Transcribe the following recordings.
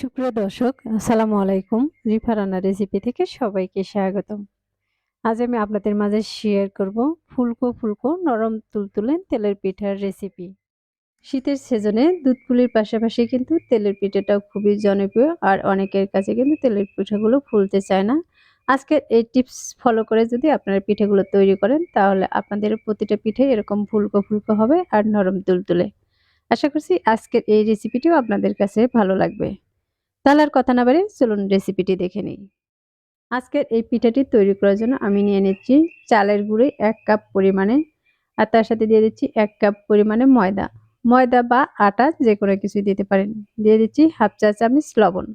সুপ্রিয় দর্শক, আসসালামু আলাইকুম। রিফা রান্না রেসিপি থেকে সবাইকে স্বাগতম। আজ আমি আপনাদের মাঝে শেয়ার করব ফুলকো ফুলকো নরম তুলতুলে তেলের পিঠার রেসিপি শীতের সিজনে দুধ পুলির পাশাপাশি কিন্তু তেলের পিঠাটাও খুবই জনপ্রিয় আর অনেকের কাছে কিন্তু তেলের পিঠাগুলো ফুলতে চায় না। আজকে এই টিপস ফলো করে যদি আপনারা পিঠেগুলো তৈরি করেন, তাহলে আপনাদের প্রতিটা পিঠে এরকম ফুলকো ফুলকো হবে আর নরম তুলতুলে। আশা করছি আজকের এই রেসিপিটিও আপনাদের কাছে ভালো লাগবে। তাহলে আর কথা না বাড়ি চলুন রেসিপিটি দেখে নিই। আজকের এই পিঠাটি তৈরি করার জন্য আমি নিয়ে নিচ্ছি চালের গুঁড়ি এক কাপ পরিমাণে আর তার সাথে দিয়ে দিচ্ছি এক কাপ পরিমাণে ময়দা। ময়দা বা আটা যে কোনো কিছু দিতে পারেন। দিয়ে দিচ্ছি হাফ চা চামচ লবণ।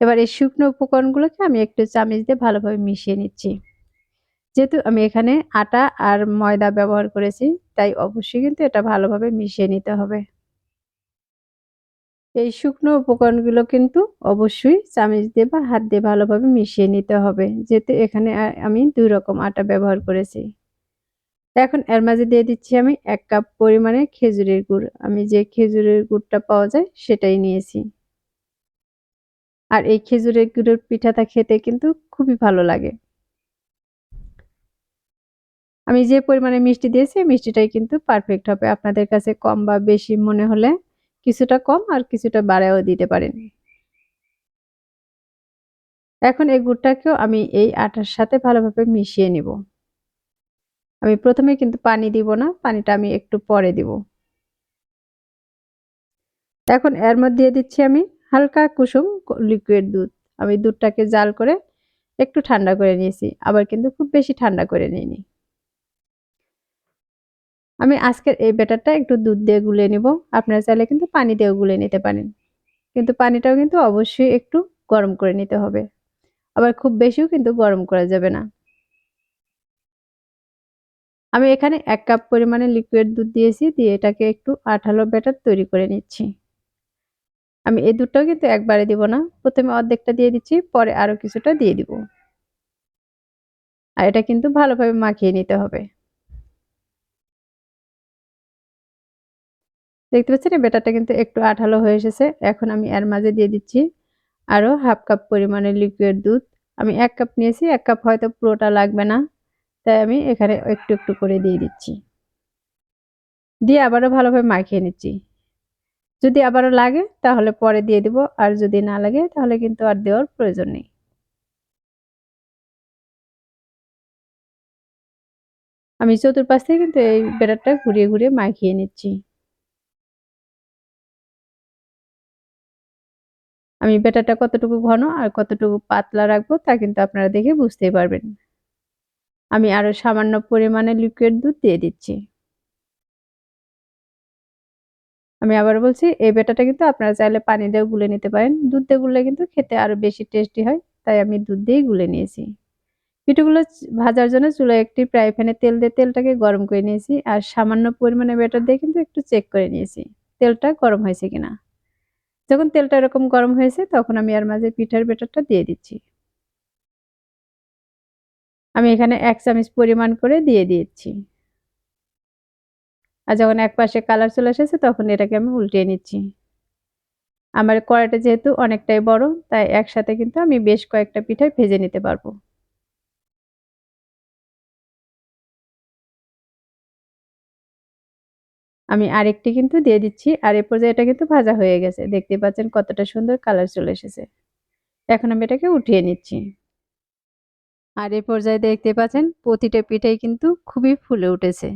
এবার এই শুকনো উপকরণগুলোকে আমি একটু চামচ দিয়ে ভালোভাবে মিশিয়ে নিচ্ছি। যেহেতু আমি এখানে আটা আর ময়দা ব্যবহার করেছি, তাই অবশ্যই কিন্তু এটা ভালোভাবে মিশিয়ে নিতে হবে। এই শুকনো উপকরণগুলো কিন্তু অবশ্যই চামচ দিয়ে বা হাত দিয়ে ভালোভাবে মিশিয়ে নিতে হবে। যেহেতু এখানে আমি দুই রকম আটা ব্যবহার করেছি। এখন এর মাঝে দিয়ে দিচ্ছি আমি এক কাপ পরিমাণে খেজুরের গুড়। আমি যে খেজুরের গুড়টা পাওয়া যায় সেটাই নিয়েছি। আর এই খেজুরের গুড়ের পিঠাটা খেতে কিন্তু খুবই ভালো লাগে। আমি যে পরিমাণে মিষ্টি দিয়েছি, মিষ্টিটাই কিন্তু পারফেক্ট হবে। আপনাদের কাছে কম বা বেশি মনে হলে কিছুটা কম আর কিছুটা বাড়ায়ও দিতে পারেন এখন এই গুড়টাকেও আমি এই আটার সাথে ভালোভাবে মিশিয়ে নিব। আমি প্রথমে কিন্তু পানি দিব না, পানিটা আমি একটু পরে দিব। এখন এর মধ্যে দিচ্ছি আমি হালকা কুসুম লিকুইড দুধ। আমি দুধটাকে জাল করে একটু ঠান্ডা করে নিয়েছি, আবার কিন্তু খুব বেশি ঠান্ডা করে নিইনি। আমি আজকের এই ব্যাটারটা একটু দুধ দিয়ে গুলে নিব। আপনারা চাইলে কিন্তু পানি দিয়েও গুলে নিতে পারেন। কিন্তু পানিটাও কিন্তু অবশ্যই একটু গরম করে নিতে হবে। আবার খুব বেশিও কিন্তু গরম করা যাবে না। আমি এখানে এক কাপ পরিমাণে লিকুইড দুধ দিয়েছি, দিয়ে এটাকে একটু আঠালো ব্যাটার তৈরি করে নিচ্ছি। আমি এই দুধটাও কিন্তু একবারে দিব না। প্রথমে অর্ধেকটা দিয়ে দিচ্ছি, পরে আরও কিছুটা দিয়ে দিব। আর এটা কিন্তু ভালোভাবে মাখিয়ে নিতে হবে। দেখতে পাচ্ছেন, এই ব্যাটারটা কিন্তু একটু আঠালো হয়ে এসেছে। এখন আমি এর মাঝে দিয়ে দিচ্ছি আরও হাফ কাপ পরিমাণে লিকুইড দুধ। আমি এক কাপ নিয়েছি, এক কাপ হয়তো পুরোটা লাগবে না। তাই আমি এখানে একটু একটু করে দিয়ে দিচ্ছি। দিয়ে আবারও ভালোভাবে মাখিয়ে নিচ্ছি। যদি আবারও লাগে, তাহলে পরে দিয়ে দিব। আর যদি না লাগে, তাহলে কিন্তু আর দেওয়ার প্রয়োজন নেই। আমি চতুর্পাশ থেকে কিন্তু এই বেটারটা ঘুরিয়ে ঘুরিয়ে মাখিয়ে নিচ্ছি। আমি ব্যাটারটা কতটুকু ঘন আর কতটুকু পাতলা রাখব তা কিন্তু আপনারা দেখে বুঝতেই পারবেন। আমি আরও সামান্য পরিমাণে লিকুইড দুধ দিয়ে দিচ্ছি। আমি আবার বলছি, এই ব্যাটারটা কিন্তু আপনারা চাইলে পানি দিয়ে গুলে নিতে পারেন। দুধ দিয়ে গুলে কিন্তু খেতে আরও বেশি টেস্টি হয়, তাই আমি দুধ দিয়েই গুলে নিয়েছি। পিঠেগুলো ভাজার জন্য চুলায় একটি ফ্রাই প্যানে তেল দিয়ে তেলটাকে গরম করে নিয়েছি আর সামান্য পরিমাণে ব্যাটার দিয়ে কিন্তু একটু চেক করে নিয়েছি, তেলটা গরম হয়েছে কিনা। যখন তেলটা এরকম গরম হয়েছে, তখন আমি আর মাঝে পিঠার বেটারটা দিয়ে দিচ্ছি। আমি এখানে এক চামচ পরিমাণ করে দিয়ে দিয়েছি আর যখন এক পাশে কালার চলে এসেছে, তখন এটাকে আমি উল্টিয়ে নিচ্ছি। আমার কড়াইটা যেহেতু অনেকটাই বড়, তাই একসাথে কিন্তু আমি বেশ কয়েকটা পিঠা ভেজে নিতে পারব। আমি আরেকটি কিন্তু দিয়ে দিচ্ছি। আর এ পর্যায়ে এটা কিন্তু ভাজা হয়ে গেছে। দেখতে পাচ্ছেন কতটা সুন্দর কালার চলে এসেছে। এখন আমি এটাকে উঠিয়ে নিচ্ছি। আর এ পর্যায়ে দেখতে পাচ্ছেন প্রতিটা পিঠাই কিন্তু খুবই ফুলে উঠেছে।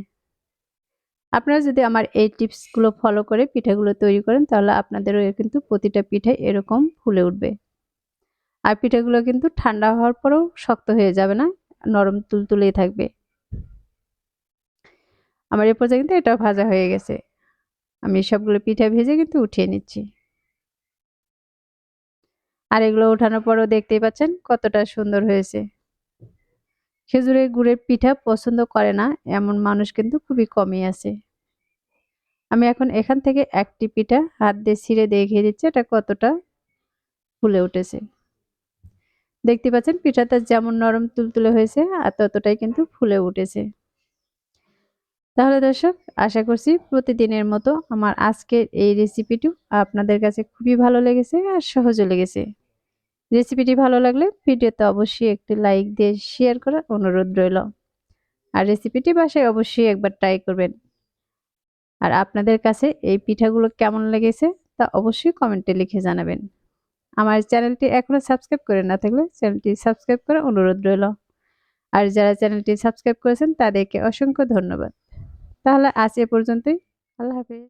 আপনারা যদি আমার এই টিপসগুলো ফলো করে পিঠাগুলো তৈরি করেন, তাহলে আপনাদেরও কিন্তু প্রতিটা পিঠাই এরকম ফুলে উঠবে। আর পিঠাগুলো কিন্তু ঠান্ডা হওয়ার পরেও শক্ত হয়ে যাবে না, নরম তুলতুলেই থাকবে। আমার এ পর্যায়ে কিন্তু এটাও ভাজা হয়ে গেছে। আমি সবগুলো পিঠা ভেজে কিন্তু উঠিয়ে নিচ্ছি। আর এগুলো ওঠানোর পরও দেখতেই পাচ্ছেন কতটা সুন্দর হয়েছে। খেজুরের গুড়ের পিঠা পছন্দ করে না, এমন মানুষ কিন্তু খুবই কমই আছে। আমি এখন এখান থেকে একটি পিঠা হাত দিয়ে ছিঁড়ে দেখে দিচ্ছি এটা কতটা ফুলে উঠেছে। দেখতে পাচ্ছেন পিঠাটা যেমন নরম তুলতুলে হয়েছে আর ততটাই কিন্তু ফুলে উঠেছে। তাহলে দর্শক, আশা করছি প্রতিদিনের মতো আমার আজকের এই রেসিপিটি আপনাদের কাছে খুবই ভালো লেগেছে আর সহজও লেগেছে। রেসিপিটি ভালো লাগলে ভিডিওতে অবশ্যই একটি লাইক দিয়ে শেয়ার করার অনুরোধ রইল। আর রেসিপিটি বাসায় অবশ্যই একবার ট্রাই করবেন। আর আপনাদের কাছে এই পিঠাগুলো কেমন লেগেছে তা অবশ্যই কমেন্টে লিখে জানাবেন। আমার চ্যানেলটি এখনও সাবস্ক্রাইব করে না থাকলে চ্যানেলটি সাবস্ক্রাইব করার অনুরোধ রইল। আর যারা চ্যানেলটি সাবস্ক্রাইব করেছেন তাদেরকে অসংখ্য ধন্যবাদ। তাহলে আজ এ পর্যন্তই। আল্লাহ হাফিজ।